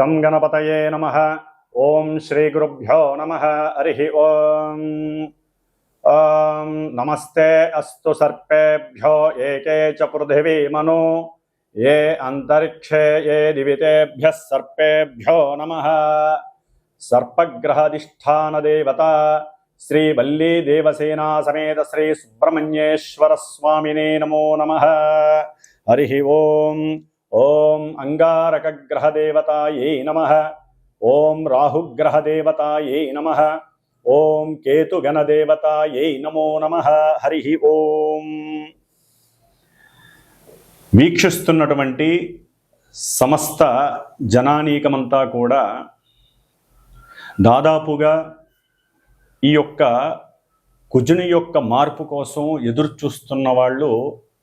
గం గణపతయే నమ. ఓం శ్రీ గురుభ్యో నమ. హరి ఓం. నమస్తే అస్తు సర్పేభ్యో ఏకే చ పృథివీ మను. ఏ అంతరిక్షే ఏ దివితేభ్య సర్పేభ్యో నమ. సర్పగ్రహధిష్టాన దేవత శ్రీ వల్లీ దేవసేనా సమేత శ్రీ సుబ్రహ్మణ్యేశ్వర స్వామినే నమో నమ. హరి ఓం. ఓం అంగారకగ్రహదేవతాయై నమ. ఓం రాహుగ్రహదేవతాయై నమ. ఓం కేతుగణదేవతాయై నమో నమ. హరి ఓం. వీక్షిస్తున్నటువంటి సమస్త జనానీకమంతా కూడా దాదాపుగా ఈ యొక్క కుజుని యొక్క మార్పు కోసం ఎదురు చూస్తున్న వాళ్ళు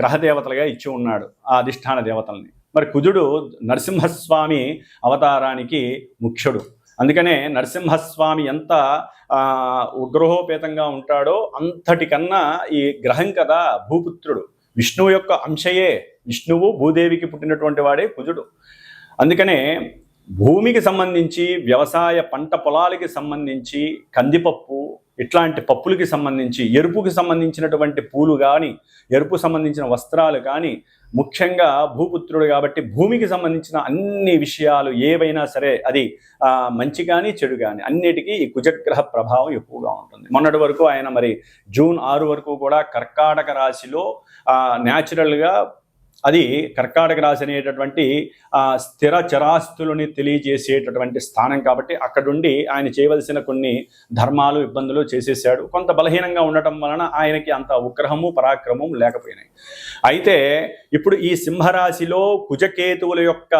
గ్రహదేవతలుగా ఇచ్చి ఉన్నాడు ఆ అధిష్టాన దేవతల్ని. మరి కుజుడు నరసింహస్వామి అవతారానికి ముఖ్యుడు. అందుకనే నరసింహస్వామి ఎంత ఉగ్రహోపేతంగా ఉంటాడో అంతటికన్నా ఈ గ్రహం కదా భూపుత్రుడు. విష్ణువు యొక్క అంశయే. విష్ణువు భూదేవికి పుట్టినటువంటి వాడే కుజుడు. అందుకనే భూమికి సంబంధించి వ్యవసాయ పంట పొలాలకి సంబంధించి కందిపప్పు ఇట్లాంటి పప్పులకి సంబంధించి ఎరుపుకి సంబంధించినటువంటి పూలు కానీ ఎరుపు సంబంధించిన వస్త్రాలు కానీ ముఖ్యంగా భూపుత్రుడు కాబట్టి భూమికి సంబంధించిన అన్ని విషయాలు ఏవైనా సరే అది మంచి కానీ చెడు కానీ అన్నిటికీ ఈ కుజగ్రహ ప్రభావం ఎక్కువగా ఉంటుంది. మొన్నటి వరకు ఆయన మరి జూన్ ఆరు వరకు కూడా కర్కాటక రాశిలో న్యాచురల్గా అది కర్కాటక రాశి అనేటటువంటి స్థిర చరాస్తులని తెలియజేసేటటువంటి స్థానం కాబట్టి అక్కడుండి ఆయన చేయవలసిన కొన్ని ధర్మాలు ఇబ్బందులు చేసేసాడు. కొంత బలహీనంగా ఉండటం వలన ఆయనకి అంత ఉగ్రహము పరాక్రమం లేకపోయినాయి. అయితే ఇప్పుడు ఈ సింహరాశిలో కుజకేతువుల యొక్క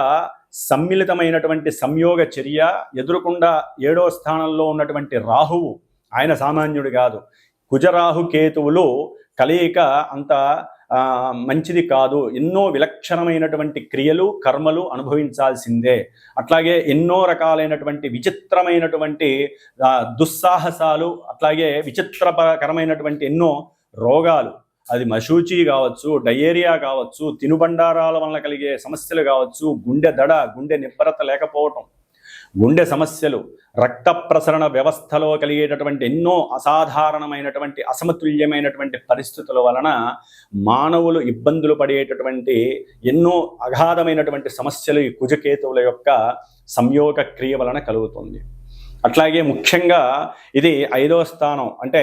సమ్మిళితమైనటువంటి సంయోగ చర్య ఎదురుకుండా ఏడో స్థానంలో ఉన్నటువంటి రాహువు ఆయన సామాన్యుడు కాదు. కుజరాహు కేతువులు కలయిక అంత మంచిది కాదు. ఎన్నో విలక్షణమైనటువంటి క్రియలు కర్మలు అనుభవించాల్సిందే. అట్లాగే ఎన్నో రకాలైనటువంటి విచిత్రమైనటువంటి దుస్సాహసాలు అట్లాగే విచిత్రకరమైనటువంటి ఎన్నో రోగాలు. అది మశూచి కావచ్చు డయేరియా కావచ్చు తినుబండారాల వలన కలిగే సమస్యలు కావచ్చు గుండె దడ గుండె నిబ్బరత లేకపోవటం. గుండె సమస్యలు రక్త ప్రసరణ వ్యవస్థలో కలిగేటటువంటి ఎన్నో అసాధారణమైనటువంటి అసమతుల్యమైనటువంటి పరిస్థితుల వలన మానవులు ఇబ్బందులు పడేటటువంటి ఎన్నో అగాధమైనటువంటి సమస్యలు ఈ కుజకేతువుల యొక్క సంయోగ క్రియ వలన కలుగుతుంది. అట్లాగే ముఖ్యంగా ఇది ఐదో స్థానం. అంటే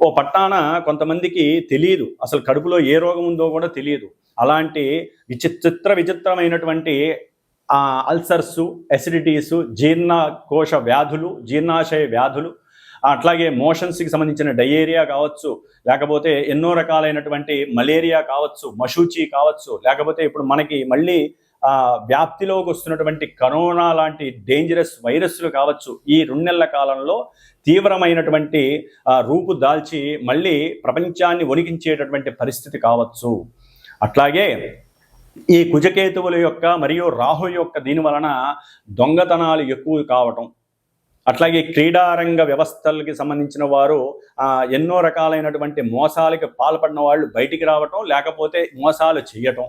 ఓ పట్టాన కొంతమందికి తెలియదు అసలు కడుపులో ఏ రోగం ఉందో కూడా తెలియదు అలాంటి విచిత్ర విచిత్రమైనటువంటి అల్సర్సు అసిడిటీసు జీర్ణకోశ వ్యాధులు జీర్ణాశయ వ్యాధులు అట్లాగే మోషన్స్కి సంబంధించిన డయేరియా కావచ్చు లేకపోతే ఎన్నో రకాలైనటువంటి మలేరియా కావచ్చు మషూచి కావచ్చు లేకపోతే ఇప్పుడు మనకి మళ్ళీ వ్యాప్తిలోకి వస్తున్నటువంటి కరోనా లాంటి డేంజరస్ వైరస్లు కావచ్చు ఈ రెండు నెలల కాలంలో తీవ్రమైనటువంటి రూపు దాల్చి మళ్ళీ ప్రపంచాన్ని వణికించేటటువంటి పరిస్థితి కావచ్చు. అట్లాగే ఈ కుజకేతువుల యొక్క మరియు రాహు యొక్క దీని వలన దొంగతనాలు ఎక్కువ కావటం అట్లాగే క్రీడారంగ వ్యవస్థలకి సంబంధించిన వారు ఎన్నో రకాలైనటువంటి మోసాలకి పాల్పడిన వాళ్ళు బయటికి రావటం లేకపోతే మోసాలు చేయటం.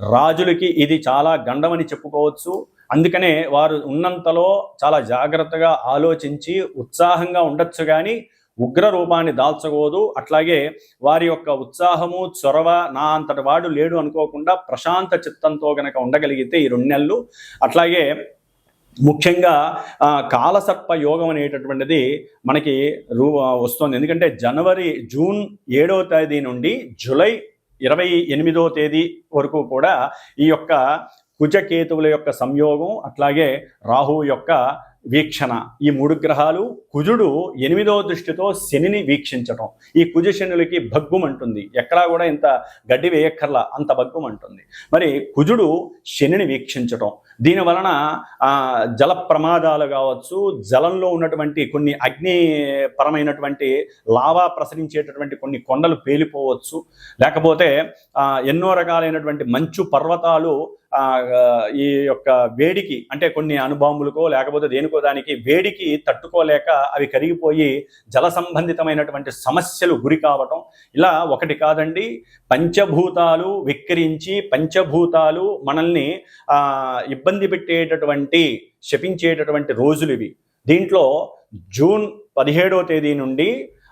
రాజులకి ఇది చాలా గండమని చెప్పుకోవచ్చు. అందుకనే వారు ఉన్నంతలో చాలా జాగ్రత్తగా ఆలోచించి ఉత్సాహంగా ఉండొచ్చు కానీ ఉగ్ర రూపాన్ని దాల్చకూడదు. అట్లాగే వారి యొక్క ఉత్సాహము చొరవ నా అంతటి వాడు లేడు అనుకోకుండా ప్రశాంత చిత్తంతో గనక ఉండగలిగితే ఈ రెండు నెలలు. అట్లాగే ముఖ్యంగా కాలసర్ప యోగం అనేటటువంటిది మనకి రూ వస్తుంది. ఎందుకంటే జనవరి జూన్ ఏడవ తేదీ నుండి జూలై ఇరవై ఎనిమిదో తేదీ వరకు కూడా ఈ యొక్క కుజకేతువుల యొక్క సంయోగం అట్లాగే రాహు యొక్క వీక్షణ. ఈ మూడు గ్రహాలు కుజుడు ఎనిమిదో దృష్టితో శనిని వీక్షించటం. ఈ కుజ శనులకి భగ్గుమంటుంది ఎక్కడా కూడా ఇంత గడ్డి వేయక్కర్లా అంత భగ్గుమంటుంది మరి కుజుడు శనిని వీక్షించటం. దీని వలన జల ప్రమాదాలు కావచ్చు జలంలో ఉన్నటువంటి కొన్ని అగ్ని పరమైనటువంటి లావా ప్రసరించేటటువంటి కొన్ని కొండలు పేలిపోవచ్చు. లేకపోతే ఎన్నో రకాలైనటువంటి మంచు పర్వతాలు ఈ యొక్క వేడికి అంటే కొన్ని అణుబాంబులకో లేకపోతే దేనికో దానికి వేడికి తట్టుకోలేక అవి కరిగిపోయి జల సంబంధితమైనటువంటి సమస్యలు గురి కావటం. ఇలా ఒకటి కాదండి పంచభూతాలు విక్రించి పంచభూతాలు మనల్ని ఇబ్బంది పెట్టేటటువంటి శపించేటటువంటి రోజులు ఇవి. దీంట్లో జూన్ పదిహేడవ తేదీ నుండి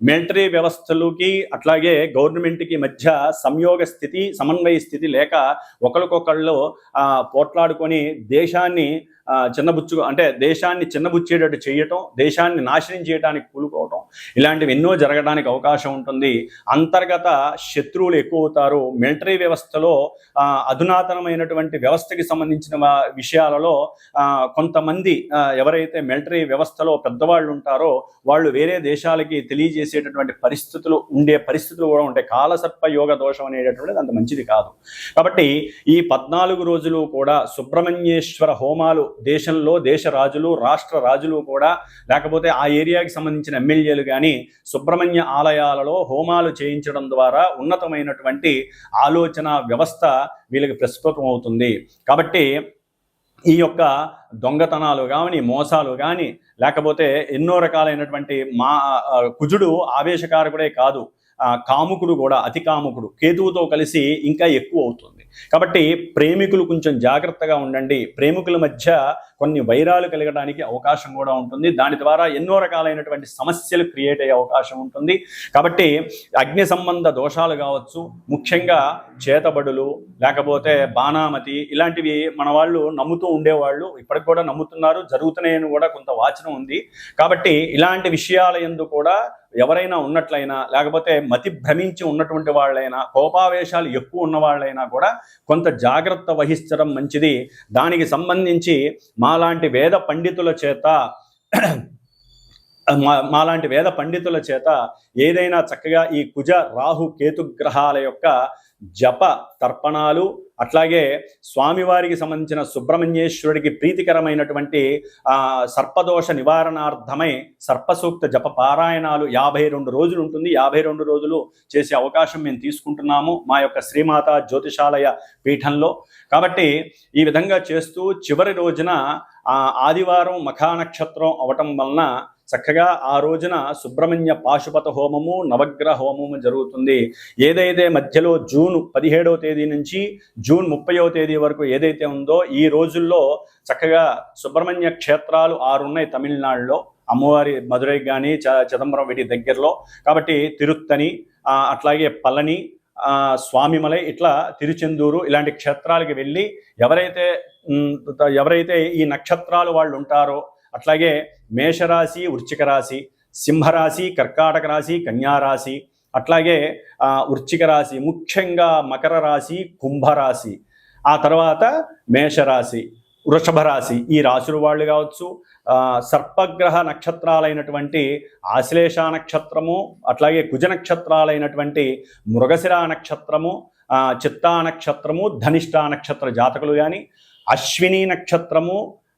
మిలిటరీ వ్యవస్థలకి అట్లాగే గవర్నమెంట్కి మధ్య సంయోగ స్థితి సమన్వయ స్థితి లేక ఒకరికొకళ్ళు పోట్లాడుకొని దేశాన్ని చిన్నబుచ్చు అంటే దేశాన్ని చిన్నబుచ్చేటట్టు చేయటం దేశాన్ని నాశనం చేయడానికి కూలుకోవటం ఇలాంటివి ఎన్నో జరగడానికి అవకాశం ఉంటుంది. అంతర్గత శత్రువులు ఎక్కువ అవుతారు మిలిటరీ వ్యవస్థలో అధునాతనమైనటువంటి వ్యవస్థకి సంబంధించిన విషయాలలో కొంతమంది ఎవరైతే మిలిటరీ వ్యవస్థలో పెద్దవాళ్ళు ఉంటారో వాళ్ళు వేరే దేశాలకి చేసేటటువంటి పరిస్థితులు ఉండే పరిస్థితులు కూడా ఉంటాయి. కాలసర్ప యోగ దోషం అనేటటువంటిది అంత మంచిది కాదు. కాబట్టి ఈ పద్నాలుగు రోజులు కూడా సుబ్రహ్మణ్యేశ్వర హోమాలు దేశంలో దేశ రాజులు రాష్ట్ర రాజులు కూడా లేకపోతే ఆ ఏరియాకి సంబంధించిన ఎమ్మెల్యేలు కానీ సుబ్రహ్మణ్య ఆలయాలలో హోమాలు చేయించడం ద్వారా ఉన్నతమైనటువంటి ఆలోచన వ్యవస్థ వీళ్ళకి ప్రస్ఫుటం అవుతుంది. కాబట్టి ఈ యొక్క దొంగతనాలు కానీ మోసాలు కానీ లేకపోతే ఎన్నో రకాలైనటువంటి మా కుజుడు ఆవేశకారకుడే కాదు. కాముకుడు కూడా అతి కాముకుడు. కేతువుతో కలిసి ఇంకా ఎక్కువ అవుతుంది. కాబట్టి ప్రేమికులు కొంచెం జాగ్రత్తగా ఉండండి. ప్రేమికుల మధ్య కొన్ని వైరాలు కలగడానికి అవకాశం కూడా ఉంటుంది. దాని ద్వారా ఎన్నో రకాలైనటువంటి సమస్యలు క్రియేట్ అయ్యే అవకాశం ఉంటుంది. కాబట్టి అగ్ని సంబంధ దోషాలు కావచ్చు ముఖ్యంగా చేతబడులు లేకపోతే బాణామతి ఇలాంటివి మన వాళ్ళు నమ్ముతూ ఉండేవాళ్ళు ఇప్పటికి కూడా నమ్ముతున్నారు. జరుగుతున్నాయని కూడా కొంత వాచనం ఉంది. కాబట్టి ఇలాంటి విషయాల ఎందు కూడా ఎవరైనా ఉన్నట్లయినా లేకపోతే మతి భ్రమించి ఉన్నటువంటి వాళ్ళైనా కోపావేశాలు ఎక్కువ ఉన్న వాళ్ళైనా కూడా కొంత జాగ్రత్త వహించడం మంచిది. దానికి సంబంధించి మాలాంటి వేద పండితుల చేత మా మాలాంటి వేద పండితుల చేత ఏదైనా చక్కగా ఈ కుజ రాహు కేతు గ్రహాల యొక్క జప తర్పణాలు అట్లాగే స్వామివారికి సంబంధించిన సుబ్రహ్మణ్యేశ్వరుడికి ప్రీతికరమైనటువంటి సర్పదోష నివారణార్థమై సర్పసూక్త జప పారాయణాలు యాభై రెండు రోజులు ఉంటుంది. యాభై రెండు రోజులు చేసే అవకాశం మేము తీసుకుంటున్నాము మా యొక్క శ్రీమాత జ్యోతిషాలయ పీఠంలో. కాబట్టి ఈ విధంగా చేస్తూ చివరి రోజున ఆదివారం మఖా నక్షత్రం అవటం వలన చక్కగా ఆ రోజున సుబ్రహ్మణ్య పాశుపత హోమము నవగ్రహ హోమము జరుగుతుంది. ఏదైతే మధ్యలో జూన్ పదిహేడవ తేదీ నుంచి జూన్ ముప్పైవ తేదీ వరకు ఏదైతే ఉందో ఈ రోజుల్లో చక్కగా సుబ్రహ్మణ్య క్షేత్రాలు ఆరున్నాయి తమిళనాడులో. అమ్మవారి మధురై కానీ చిదంబరం వీటి దగ్గరలో. కాబట్టి తిరుత్తని అట్లాగే పళని స్వామిమలై ఇట్లా తిరుచెందూరు ఇలాంటి క్షేత్రాలకి వెళ్ళి ఎవరైతే ఎవరైతే ఈ నక్షత్రాలు వాళ్ళు ఉంటారో అట్లాగే మేషరాశి వృశ్చిక రాశి సింహరాశి కర్కాటక రాశి కన్యారాశి అట్లాగే వృశ్చిక రాశి ముఖ్యంగా మకర రాశి కుంభరాశి ఆ తర్వాత మేషరాశి వృషభ రాశి ఈ రాశుల వాళ్ళు కావచ్చు సర్పగ్రహ నక్షత్రాలైనటువంటి ఆశ్లేష నక్షత్రము అట్లాగే కుజ నక్షత్రాలైనటువంటి మృగశిర నక్షత్రము చిత్తా నక్షత్రము ధనిష్ట నక్షత్ర జాతకులు కానీ అశ్విని నక్షత్రము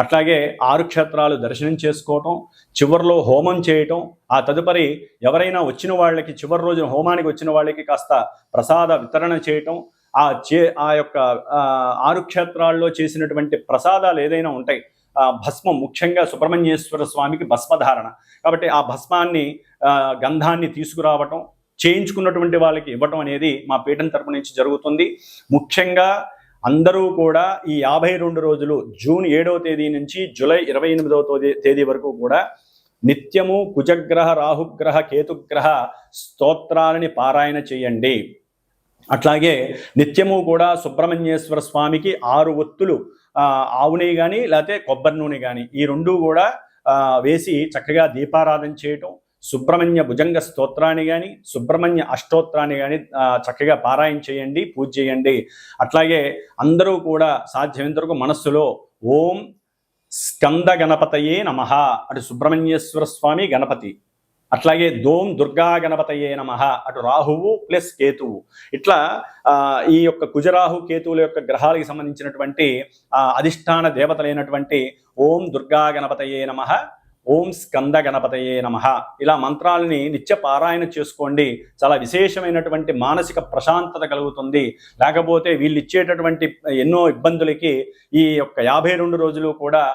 అట్లాగే ఆరు క్షేత్రాలు దర్శనం చేసుకోవటం చివరిలో హోమం చేయటం ఆ తదుపరి ఎవరైనా వచ్చిన వాళ్ళకి చివరి రోజున హోమానికి వచ్చిన వాళ్ళకి కాస్త ప్రసాద వితరణ చేయటం ఆ చే ఆ యొక్క ఆరు క్షేత్రాల్లో చేసినటువంటి ప్రసాదాలు ఏదైనా ఉంటాయి ఆ భస్మం ముఖ్యంగా సుబ్రహ్మణ్యేశ్వర స్వామికి భస్మధారణ. కాబట్టి ఆ భస్మాన్ని గంధాన్ని తీసుకురావటం చేయించుకున్నటువంటి వాళ్ళకి ఇవ్వటం అనేది మా పీఠం తరపు నుంచి జరుగుతుంది. ముఖ్యంగా అందరూ కూడా ఈ యాభై రెండు రోజులు జూన్ ఏడవ తేదీ నుంచి జూలై ఇరవై ఎనిమిదవ తేదీ తేదీ వరకు కూడా నిత్యము కుజగ్రహ రాహుగ్రహ కేతుగ్రహ స్తోత్రాలని పారాయణ చేయండి. అట్లాగే నిత్యము కూడా సుబ్రహ్మణ్యేశ్వర స్వామికి ఆరు ఒత్తులు ఆ, ఆవు నెయ్యి కానీ లేకపోతే కొబ్బరి నూనె కానీ ఈ రెండు కూడా వేసి చక్కగా దీపారాధన చేయటం సుబ్రహ్మణ్య భుజంగ స్తోత్రాన్ని కానీ సుబ్రహ్మణ్య అష్టోత్రాన్ని కానీ చక్కగా పారాయణ చేయండి పూజ చేయండి. అట్లాగే అందరూ కూడా సాధ్యమైనంతవరకు మనస్సులో ఓం స్కంద గణపతయే నమ అటు సుబ్రహ్మణ్యేశ్వర స్వామి గణపతి. అట్లాగే దోం దుర్గా గణపతయే నమ అటు రాహువు ప్లస్ కేతువు. ఇట్లా ఆ, ఈ యొక్క కుజరాహు కేతువుల యొక్క గ్రహాలకు సంబంధించినటువంటి ఆ, అధిష్టాన దేవతలైనటువంటి ఓం దుర్గా గణపతయే నమ ఓం స్కంద గణపతయే నమ. ఇలా మంత్రాలని నిత్య పారాయణ చేసుకోండి. చాలా విశేషమైనటువంటి మానసిక ప్రశాంతత కలుగుతుంది. లేకపోతే వీళ్ళు ఇచ్చేటటువంటి ఎన్నో ఇబ్బందులకి ఈ యొక్క యాభై రెండు రోజులు కూడా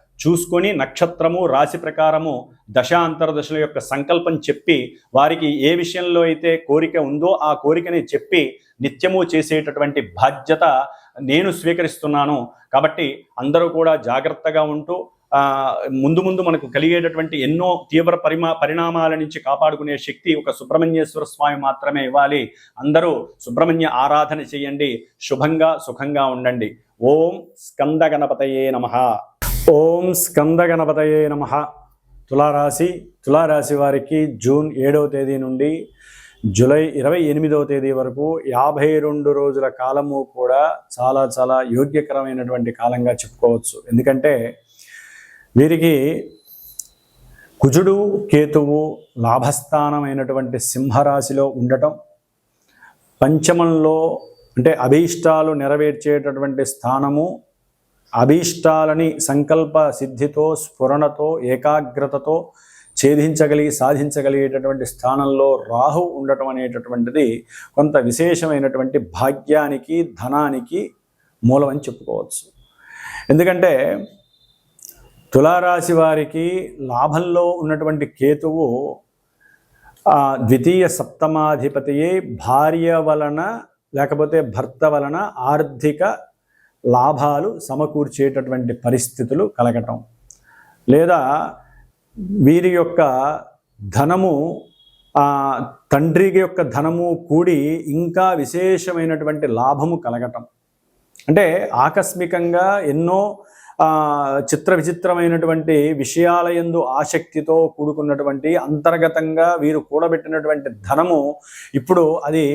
చూసుకొని నక్షత్రము రాశి ప్రకారము దశ అంతర్దశల యొక్క సంకల్పం చెప్పి వారికి ఏ విషయంలో అయితే కోరిక ఉందో ఆ కోరికని చెప్పి నిత్యము చేసేటటువంటి బాధ్యత నేను స్వీకరిస్తున్నాను. కాబట్టి అందరూ కూడా జాగ్రత్తగా ఉంటూ ముందు ముందు మనకు కలిగేటటువంటి ఎన్నో తీవ్ర పరిమా పరిణామాల నుంచి కాపాడుకునే శక్తి ఒక సుబ్రహ్మణ్యేశ్వర స్వామి మాత్రమే ఇవ్వాలి. అందరూ సుబ్రహ్మణ్య ఆరాధన చేయండి. శుభంగా సుఖంగా ఉండండి. ఓం స్కంద గణపతయే నమ. ఓం స్కందగణపతయే నమ. తులారాశి తులారాశి వారికి జూన్ ఏడవ తేదీ నుండి జూలై ఇరవై ఎనిమిదవ తేదీ వరకు యాభై రెండు రోజుల కాలము కూడా చాలా చాలా యోగ్యకరమైనటువంటి కాలంగా చెప్పుకోవచ్చు. ఎందుకంటే వీరికి కుజుడు కేతువు లాభస్థానమైనటువంటి సింహరాశిలో ఉండటం పంచమంలో అంటే అభీష్టాలు నెరవేర్చేటటువంటి స్థానము అభీష్టాలని సంకల్ప సిద్ధితో స్ఫురణతో ఏకాగ్రతతో ఛేదించగలిగి సాధించగలిగేటటువంటి స్థానంలో రాహు ఉండటం అనేటటువంటిది కొంత విశేషమైనటువంటి భాగ్యానికి ధనానికి మూలమని చెప్పుకోవచ్చు. ఎందుకంటే తులారాశి వారికి లాభంలో ఉన్నటువంటి కేతువు ద్వితీయ సప్తమాధిపతియే భార్య వలన లేకపోతే భర్త వలన ఆర్థిక లాభాలు సమకూర్చేటటువంటి పరిస్థితులు కలగటం. లేదా వీరి యొక్క ధనము తండ్రి యొక్క ధనము కూడి ఇంకా విశేషమైనటువంటి లాభము కలగటం. అంటే ఆకస్మికంగా ఎన్నో చిత్ర విచిత్రమైనటువంటి విషయాల యందు ఆసక్తితో కూడుకున్నటువంటి అంతర్గతంగా వీరు కూడబెట్టినటువంటి ధనము ఇప్పుడు అది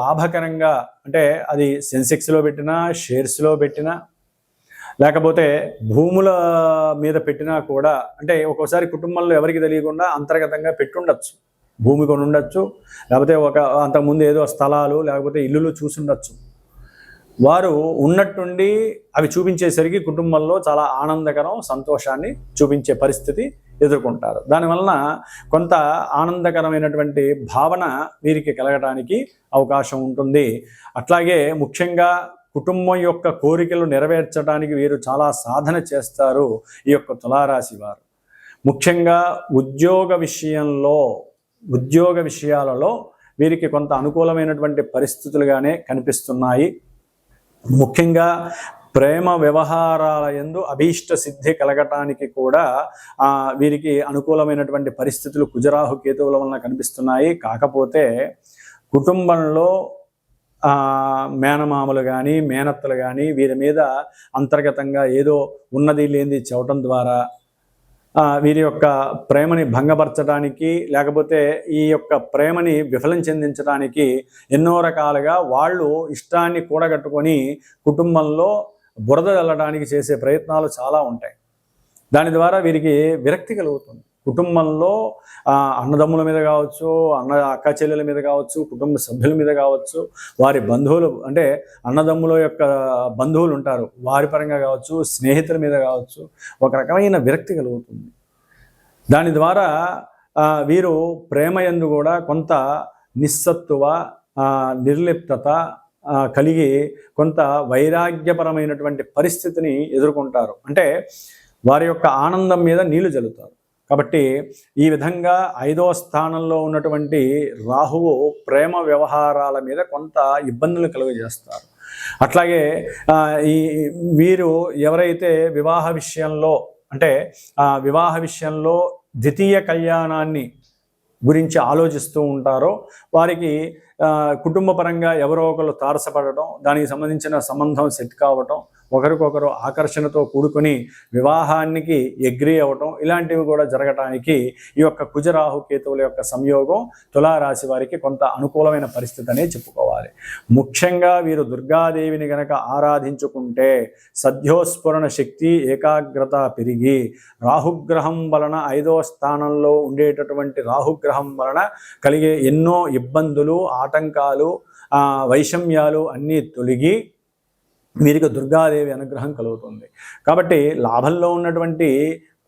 లాభకరంగా అంటే అది సెన్సెక్స్లో పెట్టినా షేర్స్లో పెట్టినా లేకపోతే భూముల మీద పెట్టినా కూడా అంటే ఒక్కోసారి కుటుంబంలో ఎవరికి తెలియకుండా అంతర్గతంగా పెట్టుండొచ్చు. భూమి కొనుండొచ్చు లేకపోతే ఒక అంతకుముందు ఏదో స్థలాలు లేకపోతే ఇల్లులు చూసుండొచ్చు. వారు ఉన్నట్టుండి అవి చూపించేసరికి కుటుంబంలో చాలా ఆనందకరం సంతోషాన్ని చూపించే పరిస్థితి ఎదుర్కొంటారు. దానివలన కొంత ఆనందకరమైనటువంటి భావన వీరికి కలగడానికి అవకాశం ఉంటుంది. అట్లాగే ముఖ్యంగా కుటుంబం యొక్క కోరికలు నెరవేర్చడానికి వీరు చాలా సాధన చేస్తారు ఈ యొక్క తులారాశి వారు. ముఖ్యంగా ఉద్యోగ విషయంలో ఉద్యోగ విషయాలలో వీరికి కొంత అనుకూలమైనటువంటి పరిస్థితులుగానే కనిపిస్తున్నాయి. ముఖ్యంగా ప్రేమ వ్యవహారాల యందు అభీష్ట సిద్ధి కలగటానికి కూడా వీరికి అనుకూలమైనటువంటి పరిస్థితులు కుజరాహు కేతువుల వలన కనిపిస్తున్నాయి. కాకపోతే కుటుంబంలో ఆ, మేనమామలు కానీ మేనత్తలు కానీ వీరి మీద అంతర్గతంగా ఏదో ఉన్నది లేనిది చెప్పటం ద్వారా వీరి యొక్క ప్రేమని భంగపరచడానికి లేకపోతే ఈ యొక్క ప్రేమని విఫలం చెందించడానికి ఎన్నో రకాలుగా వాళ్ళు ఇష్టాన్ని కూడగట్టుకొని కుటుంబంలో బురద వెళ్ళడానికి చేసే ప్రయత్నాలు చాలా ఉంటాయి. దాని ద్వారా వీరికి విరక్తి కలుగుతుంది. కుటుంబంలో అన్నదమ్ముల మీద కావచ్చు అన్న అక్క చెల్లెల మీద కావచ్చు కుటుంబ సభ్యుల మీద కావచ్చు వారి బంధువులు అంటే అన్నదమ్ముల యొక్క బంధువులు ఉంటారు. వారి పరంగా కావచ్చు స్నేహితుల మీద కావచ్చు ఒక రకమైన విరక్తి కలుగుతుంది. దాని ద్వారా వీరు ప్రేమ యందు కూడా కొంత నిస్సత్తువ నిర్లిప్తత కలిగి కొంత వైరాగ్యపరమైనటువంటి పరిస్థితిని ఎదుర్కొంటారు. అంటే వారి యొక్క ఆనందం మీద నీళ్ళు జల్లుతారు. కాబట్టి ఈ విధంగా ఐదవ స్థానంలో ఉన్నటువంటి రాహువు ప్రేమ వ్యవహారాల మీద కొంత ఇబ్బందులు కలుగజేస్తారు. అట్లాగే ఈ వీరు ఎవరైతే వివాహ విషయంలో అంటే వివాహ విషయంలో ద్వితీయ కళ్యాణాన్ని గురించి ఆలోచిస్తూ ఉంటారో వారికి కుటుంబపరంగా కుటుంబ పరంగా ఎవరో ఒకరు తారసపడటం దానికి సంబంధించిన సంబంధం సెట్ కావటం ఒకరికొకరు ఆకర్షణతో కూడుకొని వివాహానికి ఎగ్రీ అవ్వటం ఇలాంటివి కూడా జరగటానికి ఈ యొక్క కుజరాహు కేతువుల యొక్క సంయోగం తులారాశి వారికి కొంత అనుకూలమైన పరిస్థితి అనే చెప్పుకోవాలి. ముఖ్యంగా వీరు దుర్గాదేవిని గనక ఆరాధించుకుంటే సద్యోస్ఫురణ శక్తి ఏకాగ్రత పెరిగి రాహుగ్రహం వలన ఐదవ స్థానంలో ఉండేటటువంటి రాహుగ్రహం వలన కలిగే ఎన్నో ఇబ్బందులు ఆటంకాలు వైషమ్యాలు అన్నీ తొలగి వీరికి దుర్గాదేవి అనుగ్రహం కలుగుతుంది. కాబట్టి లాభంలో ఉన్నటువంటి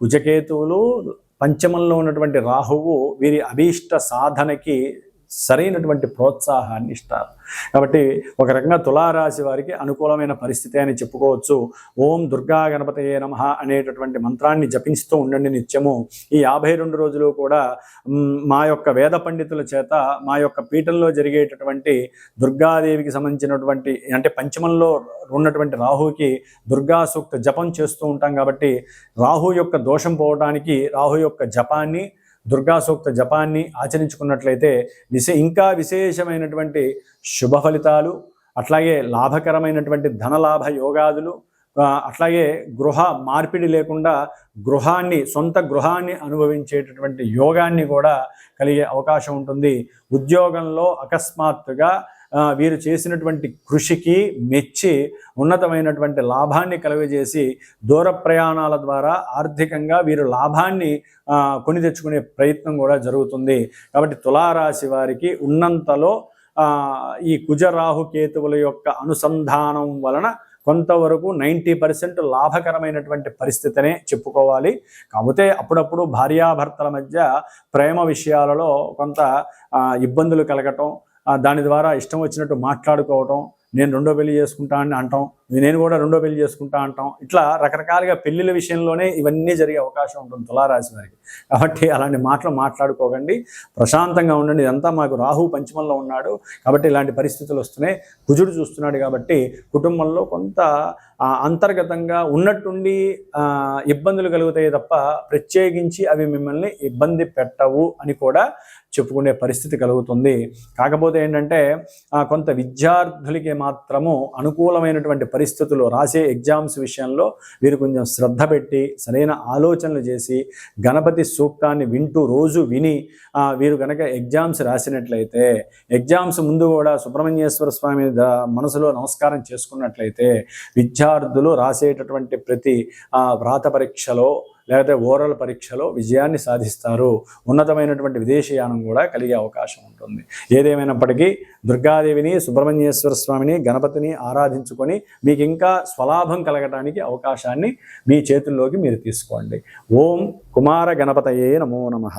కుజకేతువులు పంచమంలో ఉన్నటువంటి రాహువు వీరి అభీష్ట సాధనకి సరైనటువంటి ప్రోత్సాహాన్ని ఇస్తారు. కాబట్టి ఒక రకంగా తులారాశి వారికి అనుకూలమైన పరిస్థితి అని చెప్పుకోవచ్చు. ఓం దుర్గా గణపతయే నమ అనేటటువంటి మంత్రాన్ని జపించుతూ ఉండండి నిత్యము. ఈ యాభై రెండు రోజులు కూడా మా యొక్క వేద పండితుల చేత మా యొక్క పీఠంలో జరిగేటటువంటి దుర్గాదేవికి సంబంధించినటువంటి అంటే పంచమంలో ఉన్నటువంటి రాహుకి దుర్గా సూక్త జపం చేస్తూ ఉంటాం కాబట్టి రాహు యొక్క దోషం పోవడానికి రాహు యొక్క జపాన్ని దుర్గా సూక్త జపాన్ని ఆచరించుకున్నట్లయితే విశ ఇంకా విశేషమైనటువంటి శుభ ఫలితాలు అట్లాగే లాభకరమైనటువంటి ధనలాభ యోగాదులు అట్లాగే గృహ మార్పిడి లేకుండా గృహాన్ని సొంత గృహాన్ని అనుభవించేటటువంటి యోగాన్ని కూడా కలిగే అవకాశం ఉంటుంది. ఉద్యోగంలో అకస్మాత్తుగా వీరు చేసినటువంటి కృషికి మెచ్చి ఉన్నతమైనటువంటి లాభాన్ని కలుగజేసి దూర ప్రయాణాల ద్వారా ఆర్థికంగా వీరు లాభాన్ని కొని తెచ్చుకునే ప్రయత్నం కూడా జరుగుతుంది. కాబట్టి తులారాశి వారికి ఉన్నంతలో ఈ కుజరాహు కేతువుల యొక్క అనుసంధానం వలన కొంతవరకు నైంటీ పర్సెంట్ లాభకరమైనటువంటి పరిస్థితినే చెప్పుకోవాలి. కాకపోతే అప్పుడప్పుడు భార్యాభర్తల మధ్య ప్రేమ విషయాలలో కొంత ఇబ్బందులు కలగటం దాని ద్వారా ఇష్టం వచ్చినట్టు మాట్లాడుకోవటం నేను రెండో పెళ్ళి చేసుకుంటా అని అంటాం. నేను కూడా రెండో పెళ్ళి చేసుకుంటా అంటాం. ఇట్లా రకరకాలుగా పెళ్ళిల విషయంలోనే ఇవన్నీ జరిగే అవకాశం ఉంటుంది తులారాశి వారికి. కాబట్టి అలాంటి మాటలు మాట్లాడుకోకండి. ప్రశాంతంగా ఉండండి. ఇదంతా మాకు రాహు పంచమంలో ఉన్నాడు. కాబట్టి ఇలాంటి పరిస్థితులు వస్తున్నాయి. కుజుడు చూస్తున్నాడు కాబట్టి కుటుంబంలో కొంత అంతర్గతంగా ఉన్నట్టుండి ఇబ్బందులు కలుగుతాయి తప్ప ప్రత్యేకించి అవి మిమ్మల్ని ఇబ్బంది పెట్టవు అని కూడా చెప్పుకునే పరిస్థితి కలుగుతుంది. కాకపోతే ఏంటంటే కొంత విద్యార్థులకి మాత్రము అనుకూలమైనటువంటి పరిస్థితులు రాసే ఎగ్జామ్స్ విషయంలో వీరు కొంచెం శ్రద్ధ పెట్టి సరైన ఆలోచనలు చేసి గణపతి సూక్తాన్ని వింటూ రోజు విని వీరు కనుక ఎగ్జామ్స్ రాసినట్లయితే ఎగ్జామ్స్ ముందు కూడా సుబ్రహ్మణ్యేశ్వర స్వామి మనసులో నమస్కారం చేసుకున్నట్లయితే విద్యార్థులు రాసేటటువంటి ప్రతి ఆ, వ్రాత పరీక్షలో లేకపోతే ఓరల్ పరీక్షలో విజయాన్ని సాధిస్తారు. ఉన్నతమైనటువంటి విదేశీయానం కూడా కలిగే అవకాశం ఉంటుంది. ఏదేమైనప్పటికీ దుర్గాదేవిని సుబ్రహ్మణ్యేశ్వర స్వామిని గణపతిని ఆరాధించుకొని మీకు ఇంకా స్వలాభం కలగటానికి అవకాశాన్ని మీ చేతుల్లోకి మీరు తీసుకోండి. ఓం కుమార గణపతయే నమో నమః.